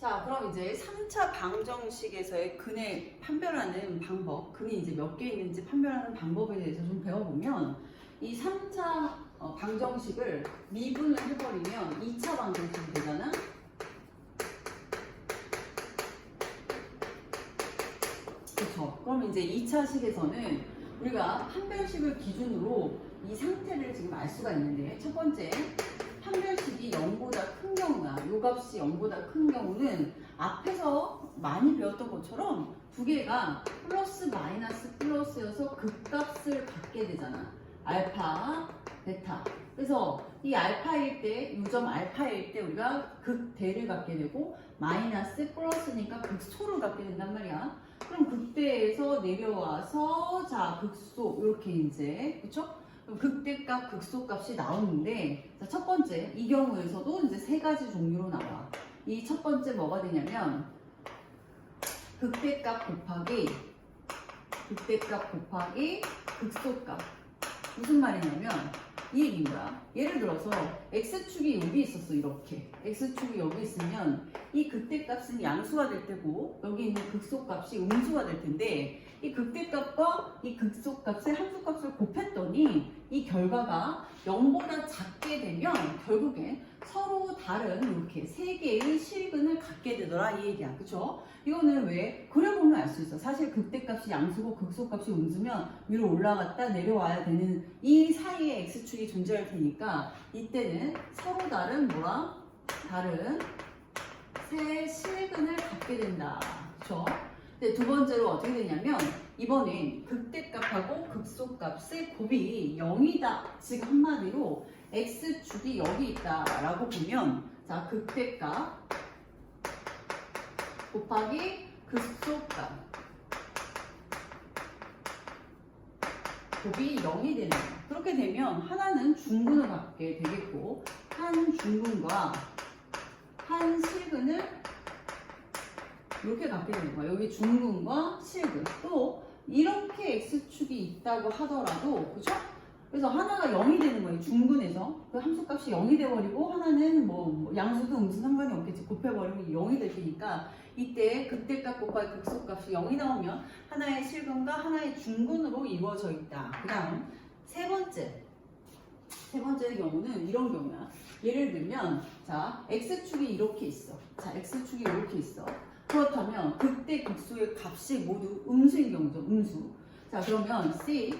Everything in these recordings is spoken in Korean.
자, 그럼 이제 3차 방정식에서의 근의 판별하는 방법, 근이 이제 몇 개 있는지 판별하는 방법에 대해서 좀 배워보면 이 3차 어, 방정식을 미분을 해버리면 2차 방정식이 되잖아? 그렇죠. 그럼 이제 2차식에서는 우리가 판별식을 기준으로 이 상태를 지금 알 수가 있는데 첫 번째 판별식이 0보다 큰 경우나 요 값이 0보다 큰 경우는 앞에서 많이 배웠던 것처럼 두 개가 플러스 마이너스 플러스여서 극값을 갖게 되잖아. 알파, 베타. 그래서 이 알파일 때, 요점 알파일 때 우리가 극대를 갖게 되고 마이너스 플러스니까 극소를 갖게 된단 말이야. 그럼 극대에서 내려와서 자 극소 이렇게 이제 그쵸? 극대값, 극소값이 나오는데 자, 첫 번째 이 경우에서도 이제 세 가지 종류로 나와. 이 첫 번째 뭐가 되냐면 극대값 곱하기 극대값 곱하기 극소값 무슨 말이냐면 이 거야. 예를 들어서 x축이 여기 있었어 이렇게 x축이 여기 있으면 이 극대값은 양수가 될 테고 여기 있는 극소값이 음수가 될 텐데 이 극대값과 이 극소값의 함수값을 곱했더니 이 결과가 0보다 작게 되면 결국엔 서로 다른 이렇게 세 개의 실근을 갖게 되더라 이 얘기야 그쵸? 이거는 왜? 그려보면 알 수 있어 사실 극대값이 양수고 극소값이 음수면 위로 올라갔다 내려와야 되는 이 사이에 x축이 존재할 테니까 이때는 서로 다른 뭐야? 다른 새 실근을 갖게 된다 그쵸? 근데 두 번째로 어떻게 되냐면 이번엔 극대값하고 극소값의 곱이 0이다. 즉 한마디로 x축이 여기 있다라고 보면 자 극대값 곱하기 극소값 곱이 0이 되는 거야. 그렇게 되면 하나는 중근을 갖게 되겠고 한 중근과 한 실근을 이렇게 갖게 되는 거야. 여기 중근과 실근. 또 이렇게 x축이 있다고 하더라도 그죠? 그래서 하나가 0이 되는 거예요. 중근에서 그 함수값이 0이 돼버리고 하나는 뭐, 뭐 양수도 음수 상관이 없겠지. 곱해버리면 0이 될 테니까 이때 극대값 곱하기 극소값이 0이 나오면 하나의 실근과 하나의 중근으로 이루어져 있다. 그 다음 세 번째 세 번째 경우는 이런 경우야. 예를 들면 자 x축이 이렇게 있어. 자 x축이 이렇게 있어. 그렇다면 극대 극소의 값이 모두 음수인 경우죠. 음수. 자 그러면 C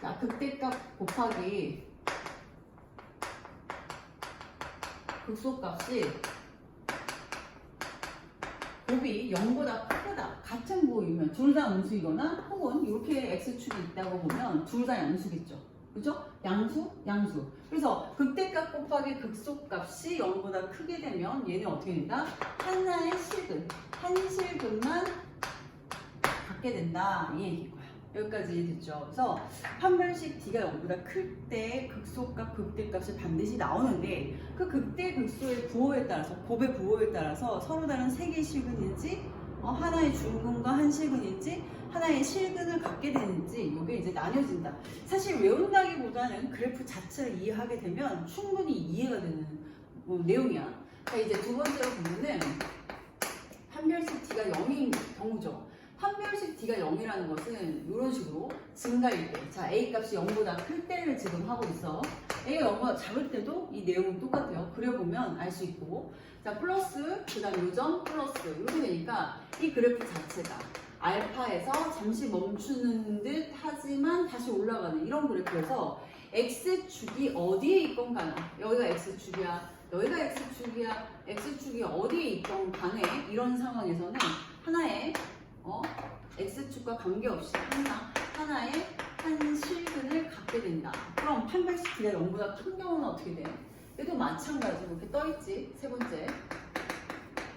자 극대값 곱하기 극소값이 곱이 0보다 크다. 같은 곱이면 둘 다 음수이거나 혹은 이렇게 x축이 있다고 보면 둘 다 양수겠죠. 그죠? 양수, 양수. 그래서 극대값 곱하기 극소값이 0보다 크게 되면 얘는 어떻게 된다? 하나의 실근, 한 실근만 갖게 된다. 이 거야. 여기까지 됐죠. 그래서 판별식 D가 0보다 클 때 극소값, 극대값이 반드시 나오는데 그 극대, 극소의 부호에 따라서 곱의 부호에 따라서 서로 다른 세 개의 실근인지 어, 하나의 중근과 한 실근인지 하나의 실근을 갖게 되는지 이게 이제 나뉘어진다. 사실 외운다기보다는 그래프 자체를 이해하게 되면 충분히 이해가 되는 뭐 내용이야. 자 이제 두 번째로 보면은 판별식 D가 0인 경우죠. 판별식 D가 0이라는 것은 이런 식으로 증가일 때, 자 A 값이 0보다 클 때를 지금 하고 있어. A가 0보다 작을 때도 이 내용은 똑같아요. 그려보면 알 수 있고, 자 플러스 그 다음 요점 플러스. 이렇게 되니까 이 그래프 자체가 알파에서 잠시 멈추는 듯 하지만 다시 올라가는 이런 그래프에서 x축이 어디에 있건 간에 여기가 x축이야. 여기가 x축이야. X축이 어디에 있건 간에 이런 상황에서는 하나의 어, x축과 관계없이 하나, 하나의 한 실근을 갖게 된다 그럼 D가 0보다 큰 경우는 어떻게 돼? 얘도 마찬가지로 이렇게 떠있지 세 번째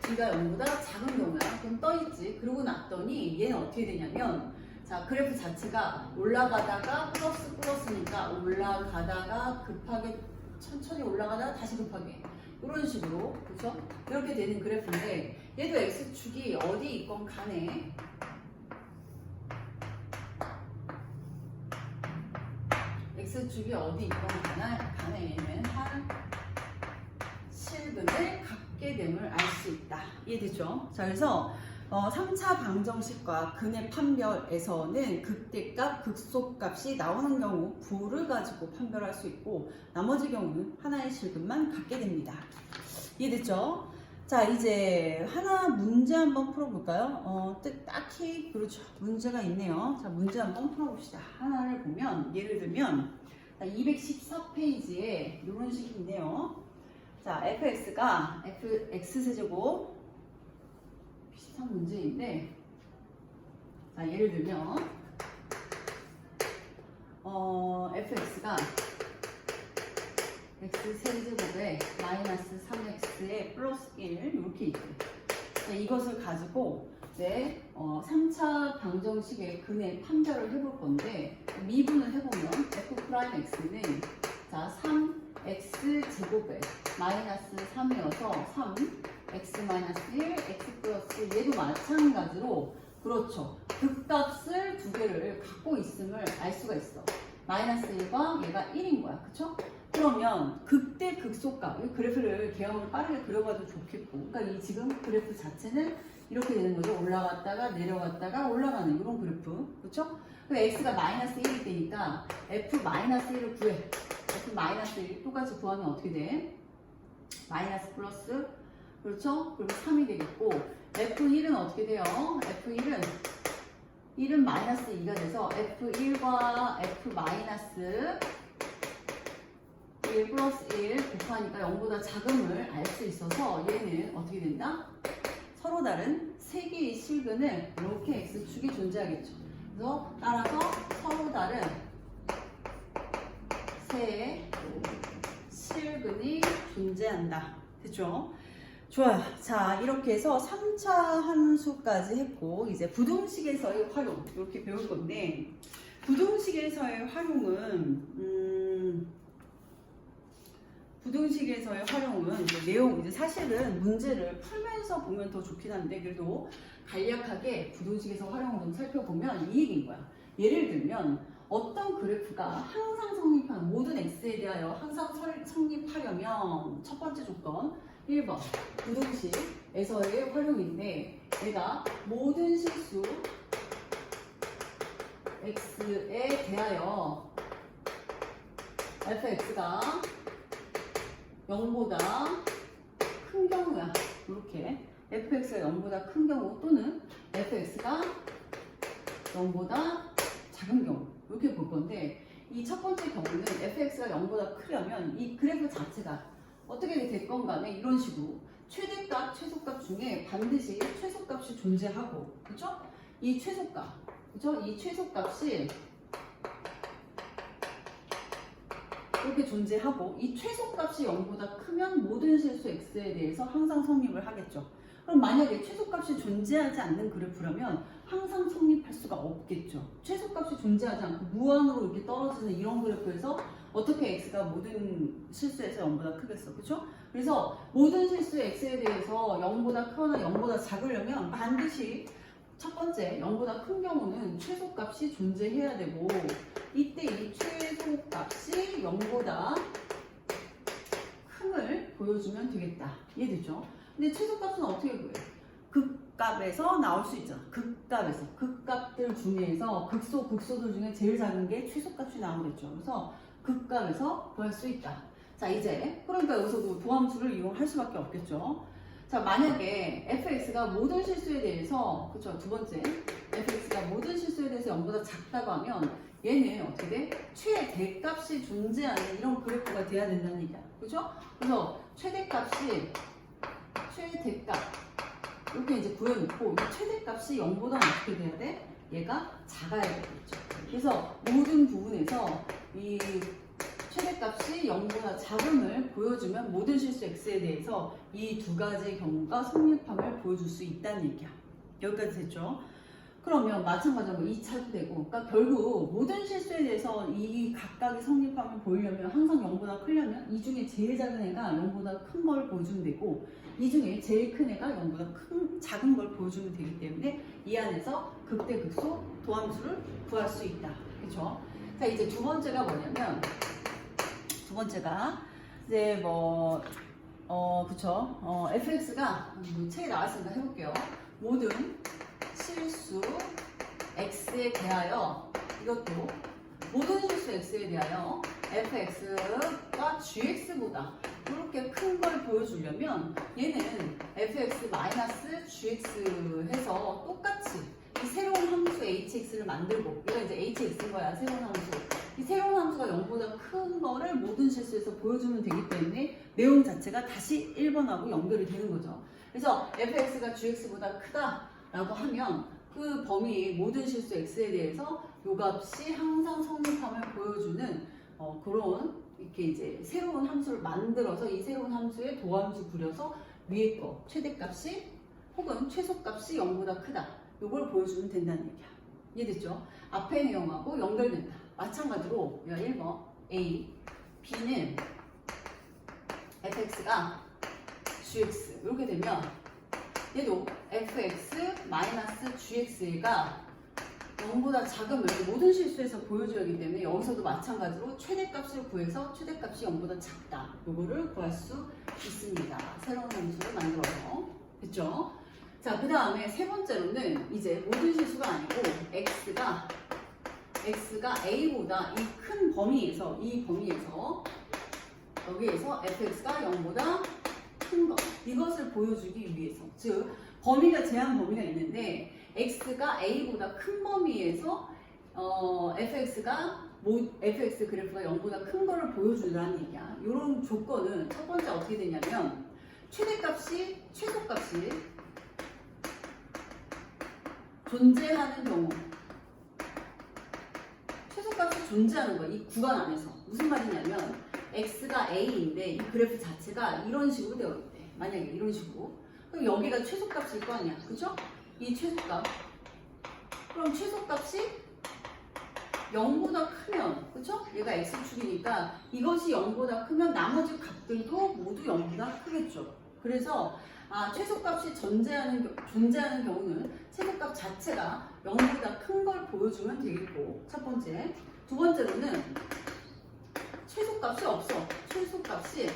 D가 0보다 작은 경우야. 그럼 떠있지. 그러고 났더니 얘는 어떻게 되냐면 자 그래프 자체가 올라가다가 플러스 플러스니까 올라가다가 급하게 천천히 올라가다가 다시 급하게 이런 식으로 그렇죠? 이렇게 되는 그래프인데 얘도 x축이 어디 있건 간에 x축이 어디 있건 간에 얘는 한 실근을 갖고 같게 됨을 알 수 있다. 이해되죠? 자, 그래서 어, 3차 방정식과 근의 판별에서는 극대값, 극소값이 나오는 경우 부를 가지고 판별할 수 있고 나머지 경우는 하나의 실근만 갖게 됩니다. 이해됐죠? 자, 이제 하나 문제 한번 풀어볼까요? 어, 뜻- 딱히 그렇죠. 문제가 있네요. 자, 문제 한번 풀어봅시다. 하나를 보면 예를 들면 214페이지에 이런 식이 있네요. 자, fx가 fx 세제곱 비슷한 문제인데 자, 예를 들면 어, fx가 x 세제곱에 마이너스 3x에 플러스 1 이렇게. 자, 이것을 가지고 이제 어, 3차 방정식의 근의 판별을 해볼 건데 미분을 해보면 f 프라임 x는 자 3x 제곱에 마이너스 3이어서 3 x 마이너스 1 x 플러스 얘도 마찬가지로 그렇죠 극값을 두 개를 갖고 있음을 알 수가 있어 마이너스 1과 얘가 1인 거야 그쵸? 그러면 극대 극소값 이 그래프를 개형을 빠르게 그려봐도 좋겠고 그러니까 이 지금 그래프 자체는 이렇게 되는 거죠 올라갔다가 내려갔다가 올라가는 이런 그래프 그렇죠? 그럼 x가 마이너스 1이 되니까 f 마이너스 1을 구해 f 마이너스 1 똑같이 구하면 어떻게 돼? 마이너스 플러스 그렇죠? 그리고 3이 되겠고 f1은 어떻게 돼요? f1은 1은 마이너스 2가 돼서 f1과 f 마이너스 1 플러스 1 곱하니까 0보다 작음을 알 수 있어서 얘는 어떻게 된다? 서로 다른 세 개의 실근을 이렇게 x축이 존재하겠죠. 그래서 따라서 서로 다른 세 실근이 존재한다. 됐죠? 좋아요. 자, 이렇게 해서 3차 함수까지 했고, 이제 부동식에서의 활용, 이렇게 배울 건데, 부동식에서의 활용은, 음, 부동식에서의 활용은 이제 내용, 이제 사실은 문제를 풀면서 보면 더 좋긴 한데, 그래도 간략하게 부동식에서 활용을 좀 살펴보면 이 얘기인 거야. 예를 들면, 어떤 그래프가 항상 성립한 모든 x에 대하여 항상 설- 성립하려면 첫 번째 조건 1번 부동식에서의 활용인데 얘가 모든 실수 x에 대하여 fx가 0보다 큰 경우야 이렇게 fx가 0보다 큰 경우 또는 fx가 0보다 작은 경우 이렇게 볼 건데 이 첫 번째 경우는 fx가 0보다 크려면 이 그래프 자체가 어떻게 됐건 간에 이런 식으로 최대값, 최소값 중에 반드시 최소값이 존재하고 그렇죠? 이 최소값 그렇죠? 이 최소값이 이렇게 존재하고 이 최소값이 0보다 크면 모든 실수 x에 대해서 항상 성립을 하겠죠. 그럼 만약에 최소값이 존재하지 않는 그래프라면 항상 성립할 수가 없겠죠. 최소값이 존재하지 않고 무한으로 이렇게 떨어지는 이런 그래프에서 어떻게 x가 모든 실수에서 0보다 크겠어. 그렇죠? 그래서 모든 실수 x에 대해서 0보다 크거나 0보다 작으려면 반드시 첫 번째 0보다 큰 경우는 최소값이 존재해야 되고 이때 이 최소값이 0보다 큼을 보여주면 되겠다. 이해되죠? 근데 최소값은 어떻게 구해요? 극값에서 나올 수 있잖아. 극값에서. 극값들 중에서 극소, 극소들 중에 제일 작은 게 최소값이 나오겠죠. 그래서 극값에서 구할 수 있다. 자, 이제, 그러니까 여기서도 도함수를 이용할 수밖에 없겠죠. 자, 만약에 fx가 모든 실수에 대해서, 그쵸, 두 번째, fx가 모든 실수에 대해서 0보다 작다고 하면 얘는 어떻게 돼? 최대값이 존재하는 이런 그래프가 돼야 된다는 얘기야. 그죠? 그래서 최대값이 최대값 이렇게 이제 구해놓고 이 최대값이 0보다 어떻게 돼야 돼? 얘가 작아야 되겠죠. 그래서 모든 부분에서 이 최대값이 0보다 작음을 보여주면 모든 실수 x에 대해서 이 두 가지 경우가 성립함을 보여줄 수 있다는 얘기야. 여기까지 됐죠? 그러면 마찬가지로 2차도 되고, 그러니까 결국 모든 실수에 대해서 이 각각의 성립함을 보이려면 항상 0보다 크려면 이 중에 제일 작은 애가 0보다 큰 걸 보여주면 되고, 이 중에 제일 큰 애가 0보다 큰, 작은 걸 보여주면 되기 때문에 이 안에서 극대 극소 도함수를 구할 수 있다. 그렇죠? 자, 이제 두 번째가 뭐냐면 두 번째가 이제 뭐 어, 그쵸. 어, fx가 뭐 책에 나왔으니까 해볼게요. 모든 실수 x에 대하여 이것도 모든 실수 x에 대하여 fx가 gx보다 이렇게 큰 걸 보여주려면 얘는 fx gx 해서 똑같이 이 새로운 함수 hx를 만들고 이거 이제 hx인 거야 새로운 함수 이 새로운 함수가 0보다 큰 거를 모든 실수에서 보여주면 되기 때문에 내용 자체가 다시 1번하고 연결이 되는 거죠 그래서 fx가 gx보다 크다라고 하면 그 범위 모든 실수 x에 대해서 요 값이 항상 성립함을 보여주는 어, 그런 이렇게 이제 새로운 함수를 만들어서 이 새로운 함수에 도함수 부려서 위에 거 최대값이 혹은 최소값이 0보다 크다. 요걸 보여주면 된다는 얘기야. 이해됐죠? 앞에 내용하고 연결된다. 마찬가지로 야 1번 A, B는 fx가 gx 이렇게 되면 얘도 fx gx가 0보다 작은 을 모든 실수에서 보여줘야 하기 때문에 여기서도 마찬가지로 최대값을 구해서 최대값이 0보다 작다. 요거를 구할 수 있습니다. 새로운 함수를 만들어서. 됐죠? 자, 그 다음에 세 번째로는 이제 모든 실수가 아니고 x가 x가 a보다 이 큰 범위에서 이 범위에서 여기에서 fx가 0보다 큰 것. 이것을 보여주기 위해서. 즉, 범위가 제한 범위가 있는데 x가 a보다 큰 범위에서 어, fx가 모, fx 그래프가 0보다 큰 거를 보여주라는 얘기야. 이런 조건은 첫 번째 어떻게 되냐면 최대값이 최소값이 존재하는 경우 최소값이 존재하는 거야. 이 구간 안에서 무슨 말이냐면 x가 a인데 이 그래프 자체가 이런 식으로 되어 있대. 만약에 이런 식으로 그럼 여기가 최소값일 거 아니야, 그죠? 이 최소값. 그럼 최소값이 0보다 크면, 그쵸? 얘가 x축이니까 이것이 0보다 크면 나머지 값들도 모두 0보다 크겠죠. 그래서 아, 최소값이 존재하는, 겨- 존재하는 경우는 최소값 자체가 0보다 큰 걸 보여주면 되겠고, 첫 번째. 두 번째로는 최소값이 없어. 최소값이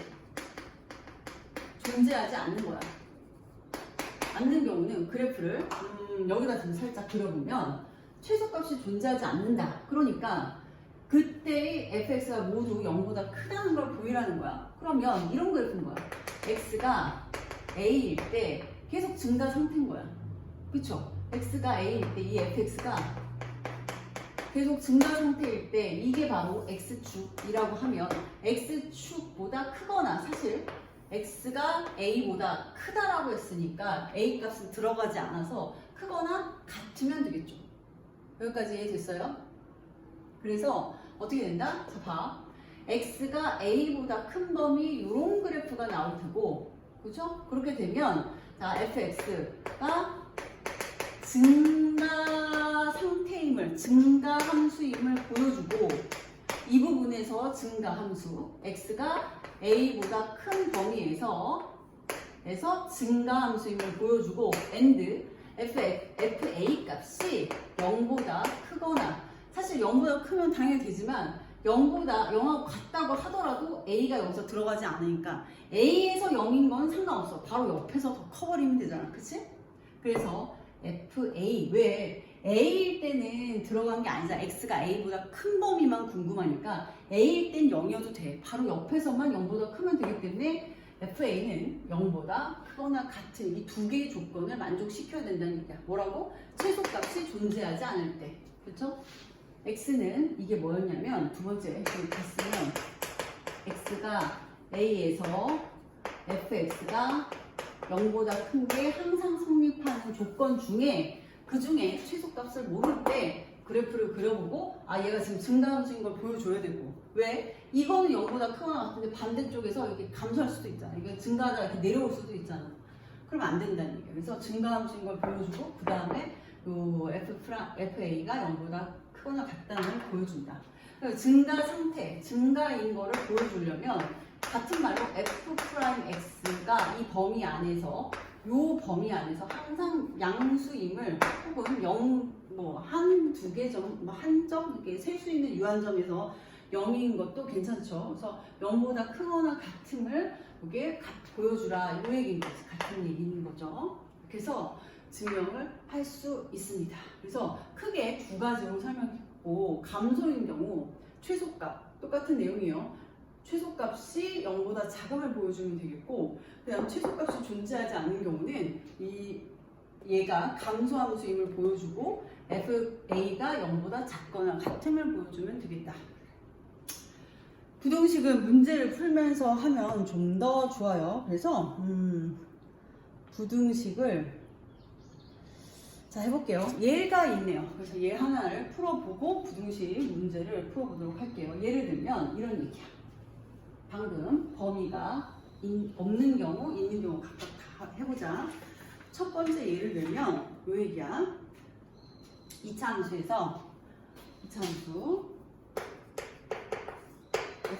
존재하지 않는 거야. 않는 경우는 그래프를 음, 여기다 좀 살짝 그려보면 최소값이 존재하지 않는다. 그러니까 그때의 fx가 모두 0보다 크다는 걸 보이라는 거야. 그러면 이런 그래프인 거야. x가 a일 때 계속 증가 상태인 거야. 그쵸? x가 a일 때 이 fx가 계속 증가 상태일 때 이게 바로 x축이라고 하면 x축보다 크거나 사실 x가 a보다 크다라고 했으니까 a 값은 들어가지 않아서 크거나 같으면 되겠죠. 여기까지 이해됐어요? 그래서 어떻게 된다? 자, 봐. x가 a보다 큰 범위 이런 그래프가 나올 테고 그죠? 그렇게 되면 자 fx가 증가 상태임을 증가 함수임을 보여주고 이 부분에서 증가 함수 x가 a보다 큰 범위에서 에서 증가 함수임을 보여주고 and f, fa 값이 0보다 크거나 사실 0보다 크면 당연히 되지만 0보다 0하고 같다고 하더라도 a가 여기서 들어가지 않으니까 a에서 0인 건 상관없어 바로 옆에서 더 커버리면 되잖아 그치? 그래서 fa 왜 a일 때는 들어간 게 아니잖아 x가 a보다 큰 범위만 궁금하니까 a일 땐 0이어도 돼 바로 옆에서만 0보다 크면 되기 때문에 FA는 0보다 크거나 같은 이 두 개의 조건을 만족시켜야 된다는 얘기야. 뭐라고? 최소값이 존재하지 않을 때. 그렇죠? X는 이게 뭐였냐면 두 번째 봤으면 X가 A에서 FX가 0보다 큰 게 항상 성립하는 조건 중에 그 중에 최소값을 모를 때 그래프를 그려보고 아 얘가 지금 증가함수인 걸 보여줘야 되고. 왜? 이거는 0보다 크거나 같은데 반대쪽에서 이렇게 감소할 수도 있잖아. 이게 증가하다가 이렇게 내려올 수도 있잖아. 그럼 안 된다는 얘기야. 그래서 증가함수인 걸 보여주고 그 다음에 요 FA가 0보다 크거나 같다는 걸 보여준다 증가 상태, 증가인 거를 보여주려면 같은 말로 F 프라임 X가 이 범위 안에서 요 범위 안에서 항상 양수임을 혹은 0 뭐 한 두 개 점, 뭐 한 점 이렇게 셀 수 있는 유한점에서 0인 것도 괜찮죠. 그래서 0보다 크거나 같음을 가- 보여주라 이 얘기인 거지 같은 얘기인 거죠. 그래서 증명을 할 수 있습니다. 그래서 크게 두 가지로 설명했고 감소인 경우 최소값 똑같은 내용이에요. 최소값이 0보다 작음을 보여주면 되겠고 그다음 최소값이 존재하지 않는 경우는 이 얘가 감소함수임을 보여주고 FA가 0보다 작거나 같음을 보여주면 되겠다. 부등식은 문제를 풀면서 하면 좀 더 좋아요. 그래서 음, 부등식을 자 해볼게요. 얘가 있네요. 그래서 얘 하나를 풀어보고 부등식 문제를 풀어보도록 할게요. 예를 들면 이런 얘기야. 방금 범위가 인- 없는 경우, 있는 경우 각각 다 해보자. 첫 번째 예를 들면 요 얘기야. 이차 함수에서 이차 함수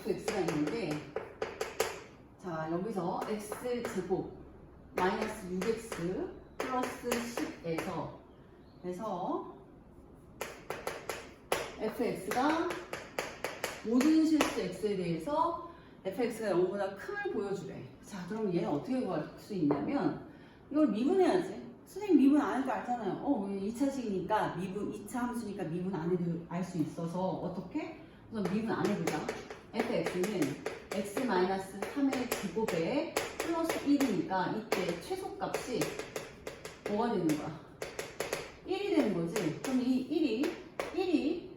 fx가 있는데 자 여기서 x 제곱 마이너스 6x 플러스 10에서 그래서 fx가 모든 실수 x에 대해서 fx가 0보다 큼을 보여주래. 자, 그럼 얘는 어떻게 구할 수 있냐면 이걸 미분해야지. 선생님 미분 안 해도 알잖아요. 어, 2차식이니까 미분, 2차 함수니까 미분 안 해도 알 수 있어서 어떻게? 우선 미분 안 해보자. fx는 x-3의 제곱에 플러스 1이니까 이때 최소값이 뭐가 되는 거야? 1이 되는 거지. 그럼 이 1이 1이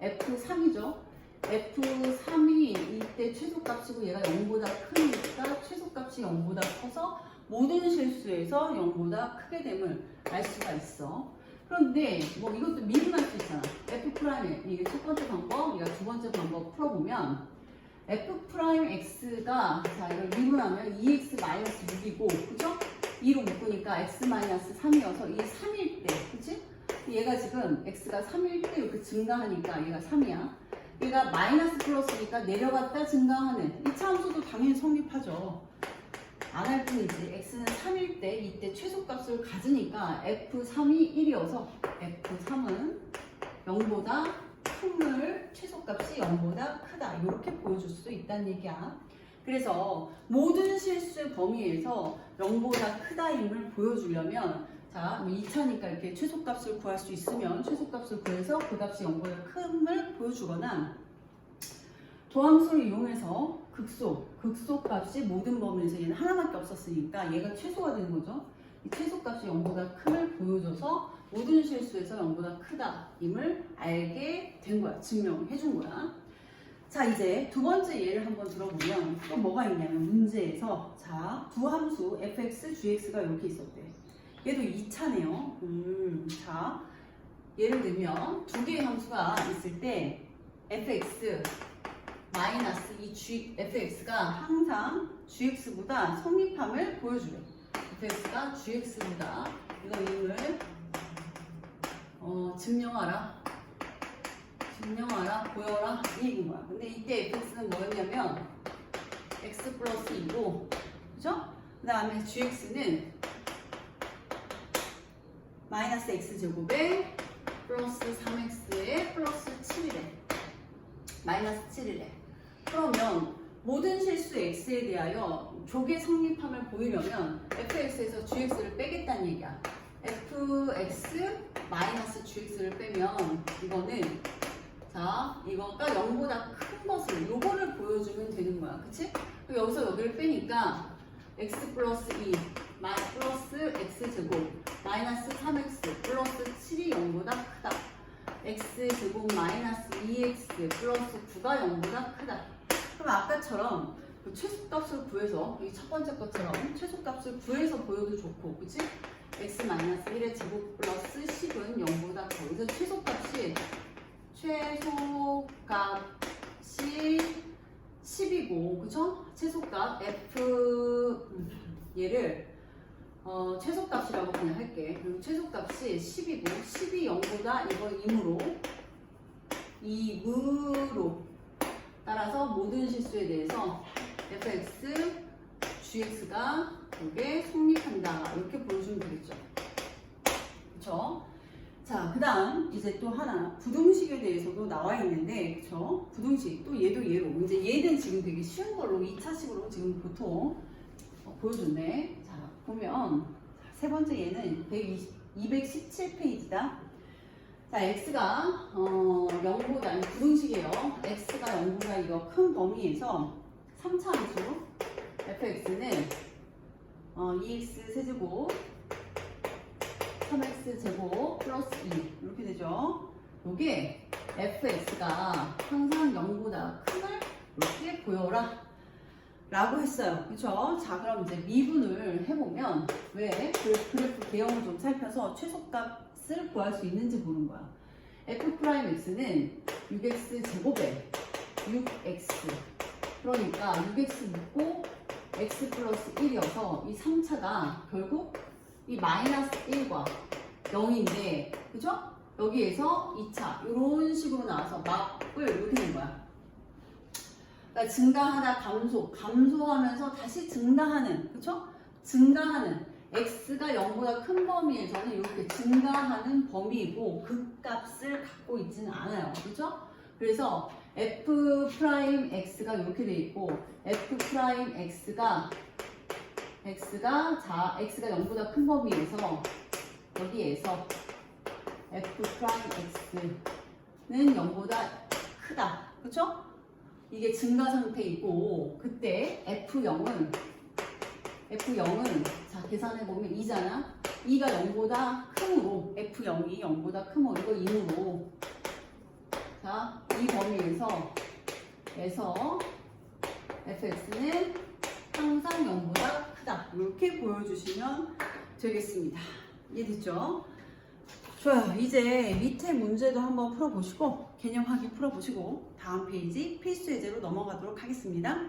F3이죠. F3이 이때 최소값이고 얘가 0보다 크니까 최소값이 0보다 커서 모든 실수에서 0보다 크게 됨을 알 수가 있어. 그런데 뭐 이것도 미분할 수 있잖아. F 프라임 이게 첫 번째 방법, 이가 두 번째 방법 풀어보면 F 프라임 X가 자 이걸 미분하면 2X 마이너스 6이고 그죠? 2로 묶으니까 X 마이너스 3이어서 이게 3일 때, 그치? 얘가 지금 X가 3일 때 이렇게 증가하니까 얘가 3이야. 얘가 마이너스 플러스니까 내려갔다 증가하는 이 차함수도 당연히 성립하죠. 안 할 뿐이지. X는 3일 때 이때 최소값을 가지니까 F3이 1이어서 F3은 0보다 큰물 최소값이 0보다 크다. 이렇게 보여줄 수 있다는 얘기야. 그래서 모든 실수 범위에서 0보다 크다임을 보여주려면 자, 2차니까 이렇게 최소값을 구할 수 있으면 최소값을 구해서 그 값이 0보다 큰을 보여주거나 도함수를 이용해서 극소, 극소값이 모든 범위에서 얘는 하나밖에 없었으니까 얘가 최소가 되는 거죠. 이 최소값이 0보다 큰을 보여줘서 모든 실수에서 0보다 크다임을 알게 된 거야. 증명해 준 거야. 자, 이제 두 번째 예를 한번 들어보면 또 뭐가 있냐면 문제에서 자, 두 함수 fx, gx가 이렇게 있었대. 얘도 2차네요. 음, 자, 예를 들면 두 개의 함수가 있을 때 fx 마이너스 이 fx가 항상 gx보다 성립함을 보여줘요. fx가 gx보다 이거 임을 어, 증명하라. 증명하라, 보여라 이 얘기인 거야. 근데 이때 fx는 뭐였냐면 x 플러스 2고 그죠? 그 다음에 gx는 마이너스 x 제곱에 플러스 3x에 플러스 7이래. 마이너스 7이래. 그러면 모든 실수 x에 대하여 조개 성립함을 보이려면 fx에서 gx를 빼겠다는 얘기야. fx 마이너스 gx를 빼면 이거는 자 이거가 0보다 큰 것을 요거를 보여주면 되는 거야. 그치? 여기서 여기를 빼니까 x 플러스 2마 플러스 x 제곱 마이너스 3x 플러스 7이 0보다 크다. x 제곱 마이너스 2x 플러스 9가 0보다 크다. 그럼 아까처럼 그 최소값을 구해서 이 첫 번째 것처럼 최소값을 구해서 보여도 좋고 그치? x 마이너스 1의 제곱 플러스 10은 0보다 커. 그래서 최소값이 최소값이 10이고 그쵸? 최소값 f 음, 얘를 어, 최소값이라고 그냥 할게. 그럼 최소값이 10이고 10이 0보다 이거 2무로 2무로 따라서 모든 실수에 대해서 fx, gx가 이게 성립한다. 이렇게 보여주면 되겠죠. 그쵸? 자, 그 다음 이제 또 하나 부등식에 대해서도 나와 있는데 그쵸? 부등식 또 얘도 얘로. 이제 얘는 지금 되게 쉬운 걸로 2차식으로 지금 보통 어, 보여줬네. 자 보면 세 번째 얘는 120, 217페이지다. 자 x가 어, 0보다 아니 부등식이에요. x가 0보다 이거 큰 범위에서 3차 함수 fx는 어, 2x 세제곱 3x 제곱 플러스 2 이렇게 되죠. 요게 fx가 항상 0보다 큰걸 이렇게 보여라 라고 했어요. 그쵸? 자 그럼 이제 미분을 해보면 왜 그 그래프 개형을 좀 살펴서 최소값을 구할 수 있는지 보는 거야. f'x는 6x 제곱에 6x 그러니까 6x 묻고 x 플러스 1이어서 이 3차가 결국 이 마이너스 1과 0인데 그죠? 여기에서 2차 이런 식으로 나와서 막을 이렇게 된 거야. 그러니까 증가하다 감소, 감소하면서 다시 증가하는 그죠? 증가하는 x가 0보다 큰 범위에서는 이렇게 증가하는 범위이고 극값을 갖고 있지는 않아요. 그죠? 그래서 f 프라임 x가 이렇게 돼 있고 f 프라임 x가 x가 자 x가 0보다 큰 범위에서 여기에서 f 프라임 x는 0보다 크다. 그렇죠? 이게 증가 상태이고 그때 f0은 f0은 자 계산해 보면 2잖아. 2가 0보다 크므로 f0이 0보다 크므로 이거 2으로 자, 이 범위에서 에서 fx는 항상 0보다 크다. 이렇게 보여주시면 되겠습니다. 이해됐죠? 좋아요. 이제 밑에 문제도 한번 풀어보시고 개념 확인 풀어보시고 다음 페이지 필수 예제로 넘어가도록 하겠습니다.